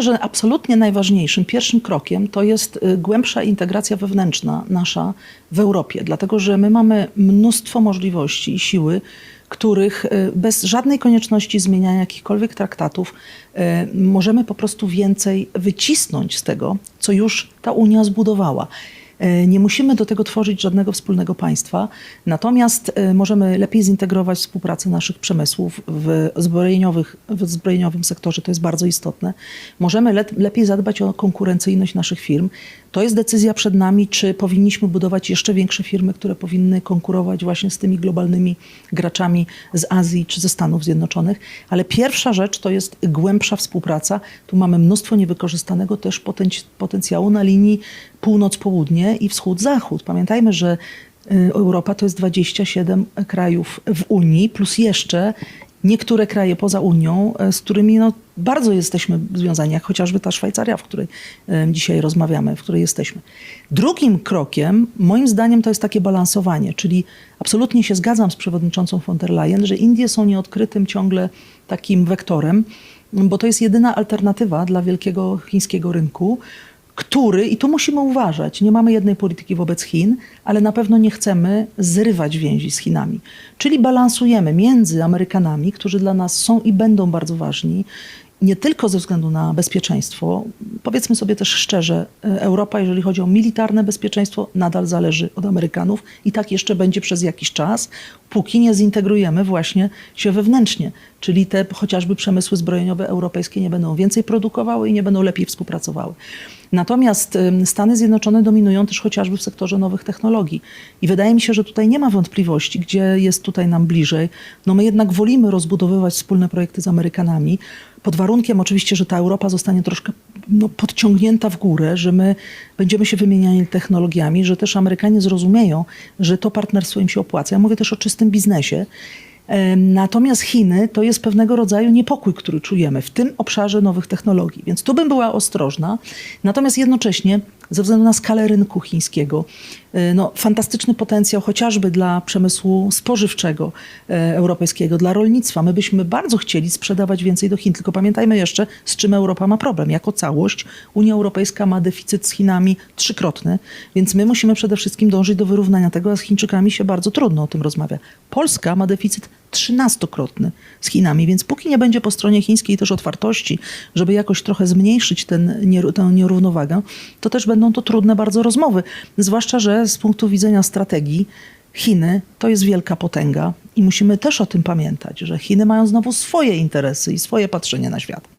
myślę, że absolutnie najważniejszym pierwszym krokiem to jest y, głębsza integracja wewnętrzna nasza w Europie, dlatego że my mamy mnóstwo możliwości i siły, których y, bez żadnej konieczności zmieniania jakichkolwiek traktatów y, możemy po prostu więcej wycisnąć z tego, co już ta Unia zbudowała. E, Nie musimy do tego tworzyć żadnego wspólnego państwa, natomiast e, możemy lepiej zintegrować współpracę naszych przemysłów w, zbrojeniowych, w zbrojeniowym sektorze, to jest bardzo istotne. Możemy le, lepiej zadbać o konkurencyjność naszych firm. To jest decyzja przed nami, czy powinniśmy budować jeszcze większe firmy, które powinny konkurować właśnie z tymi globalnymi graczami z Azji czy ze Stanów Zjednoczonych. Ale pierwsza rzecz to jest głębsza współpraca. Tu mamy mnóstwo niewykorzystanego też potenc- potencjału na linii północ-południe i wschód-zachód. Pamiętajmy, że y, Europa to jest 27 krajów w Unii, plus jeszcze niektóre kraje poza Unią, y, z którymi no, bardzo jesteśmy związani, jak chociażby ta Szwajcaria, w której dzisiaj rozmawiamy, w której jesteśmy. Drugim krokiem, moim zdaniem, to jest takie balansowanie, czyli absolutnie się zgadzam z przewodniczącą von der Leyen, że Indie są nieodkrytym ciągle takim wektorem, bo to jest jedyna alternatywa dla wielkiego chińskiego rynku, który, i tu musimy uważać, nie mamy jednej polityki wobec Chin, ale na pewno nie chcemy zrywać więzi z Chinami. Czyli balansujemy między Amerykanami, którzy dla nas są i będą bardzo ważni, nie tylko ze względu na bezpieczeństwo. Powiedzmy sobie też szczerze, e, Europa, jeżeli chodzi o militarne bezpieczeństwo, nadal zależy od Amerykanów i tak jeszcze będzie przez jakiś czas, póki nie zintegrujemy właśnie się wewnętrznie. Czyli te chociażby przemysły zbrojeniowe europejskie nie będą więcej produkowały i nie będą lepiej współpracowały. Natomiast Stany Zjednoczone dominują też chociażby w sektorze nowych technologii. I wydaje mi się, że tutaj nie ma wątpliwości, gdzie jest tutaj nam bliżej. No my jednak wolimy rozbudowywać wspólne projekty z Amerykanami, pod warunkiem oczywiście, że ta Europa zostanie troszkę no, podciągnięta w górę, że my będziemy się wymieniali technologiami, że też Amerykanie zrozumieją, że to partnerstwo im się opłaca. Ja mówię też o czystym biznesie. Natomiast Chiny to jest pewnego rodzaju niepokój, który czujemy w tym obszarze nowych technologii. Więc tu bym była ostrożna. Natomiast jednocześnie, ze względu na skalę rynku chińskiego, y, no, fantastyczny potencjał chociażby dla przemysłu spożywczego e, europejskiego, dla rolnictwa. My byśmy bardzo chcieli sprzedawać więcej do Chin. Tylko pamiętajmy jeszcze, z czym Europa ma problem. Jako całość Unia Europejska ma deficyt z Chinami trzykrotny, więc my musimy przede wszystkim dążyć do wyrównania tego, a z Chińczykami się bardzo trudno o tym rozmawia. Polska ma deficyt trzynastokrotny z Chinami, więc póki nie będzie po stronie chińskiej też otwartości, żeby jakoś trochę zmniejszyć ten, tę nierównowagę, to też będą to trudne bardzo rozmowy. Zwłaszcza, że z punktu widzenia strategii Chiny to jest wielka potęga i musimy też o tym pamiętać, że Chiny mają znowu swoje interesy i swoje patrzenie na świat.